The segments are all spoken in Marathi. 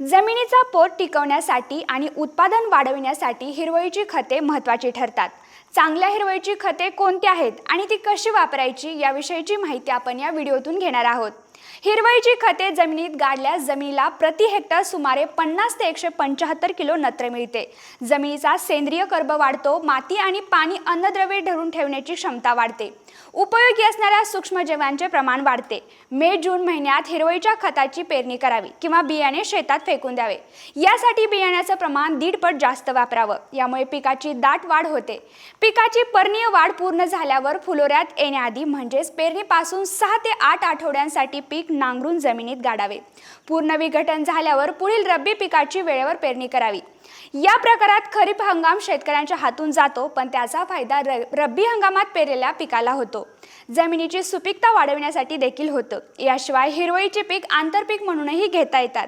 जमिनीचा पोत टिकवण्यासाठी आणि उत्पादन वाढविण्यासाठी हिरवळीची खते महत्त्वाची ठरतात. चांगल्या हिरवळीची खते कोणती आहेत आणि ती कशी वापरायची याविषयीची माहिती आपण या व्हिडिओतून घेणार आहोत. हिरवळीची खते जमिनीत गाडल्यास जमिनीला प्रति हेक्टर सुमारे पन्नास ते एकशे पंच्याहत्तर किलो नत्र मिळते. जमिनीचा सेंद्रिय कर्ब वाढतो माती आणि पाणी अन्नद्रव्ये धरून ठेवण्याची क्षमता वाढते. उपयोगी असणाऱ्या सूक्ष्मजीवांचे प्रमाण वाढते. मे जून महिन्यात हिरवळीच्या खताची पेरणी करावी किंवा बियाणे शेतात फेकून द्यावे. यासाठी बियाण्याचं प्रमाण दीडपट जास्त वापरावं. यामुळे पिकाची दाट वाढ होते. पिकाची पर्णीय वाढ पूर्ण झाल्यावर फुलोऱ्यात येण्याआधी म्हणजेच पेरणीपासून सहा ते आठ आठवड्यांसाठी पीक नांगरून जमिनीत गाडावे. पूर्ण विघटन झाल्यावर पुढील रब्बी पिकाची वेळेवर पेरणी करावी. या प्रकारात खरीप हंगाम शेतकऱ्यांच्या हातून जातो पण त्याचा फायदा र रब्बी हंगामात पेरलेल्या पिकाला होतो. जमिनीची सुपीकता वाढविण्यासाठी देखील होतं. याशिवाय हिरवळीचे पीक आंतरपीक म्हणूनही घेता येतात.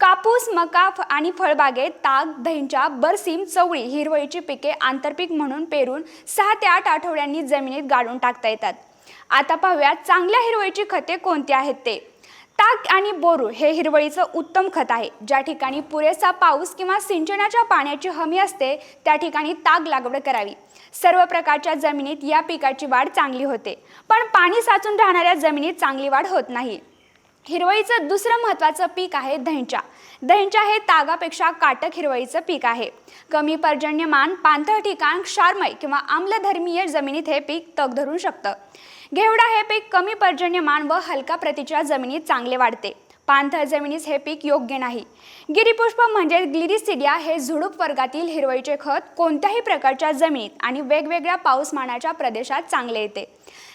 कापूस मका फ- आणि फळबागेत ताग दहींच्या बरसीम चवळी हिरवळीची पिके आंतरपीक म्हणून पेरून सहा ते आठ आठवड्यांनी जमिनीत गाडून टाकता येतात. आता पाहूयात चांगल्या हिरवळीची खते कोणती आहेत ते? ताक आणि बोरू हे हिरवळीचं उत्तम खत आहे. ज्या ठिकाणी पुरेसा पाऊस किंवा सिंचनाच्या पाण्याची हमी असते त्या ठिकाणी ताग लागवड करावी. सर्व प्रकारच्या जमिनीत या पिकाची वाढ चांगली होते. पण पाणी साचून राहणाऱ्या जमिनीत चांगली वाढ होत नाही. हिरवळीचं दुसरं महत्त्वाचं पीक आहे दहींच्या दहींच्या हे तागापेक्षा काटक हिरवळीचं पीक आहे. कमी पर्जन्यमान पाणथळ ठिकाण क्षारमय किंवा आम्लधर्मीय जमिनीत हे पीक तग धरू शकतं. घेवडा हे पीक कमी पर्जन्यमान व हलका प्रतीच्या जमिनीत चांगले वाढते. पाणथळ जमिनीस हे पीक योग्य नाही. गिरीपुष्प म्हणजे ग्लिरिसिडिया हे झुडूप वर्गातील हिरवळीचे खत कोणत्याही प्रकारच्या जमिनीत आणि वेगवेगळ्या पाऊसमानाच्या प्रदेशात चांगले येते.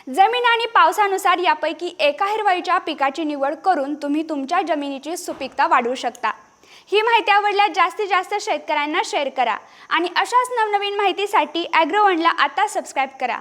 जमीन आणि पावसानुसार यापैकी एका हिरवळीच्या पिकाची निवड करून तुम्ही तुमच्या जमिनीची सुपीकता वाढवू शकता. ही माहिती आवडल्यास जास्तीत जास्त शेतकऱ्यांना शेअर करा आणि अशाच नवनवीन माहितीसाठी ॲग्रोवनला आता सबस्क्राईब करा.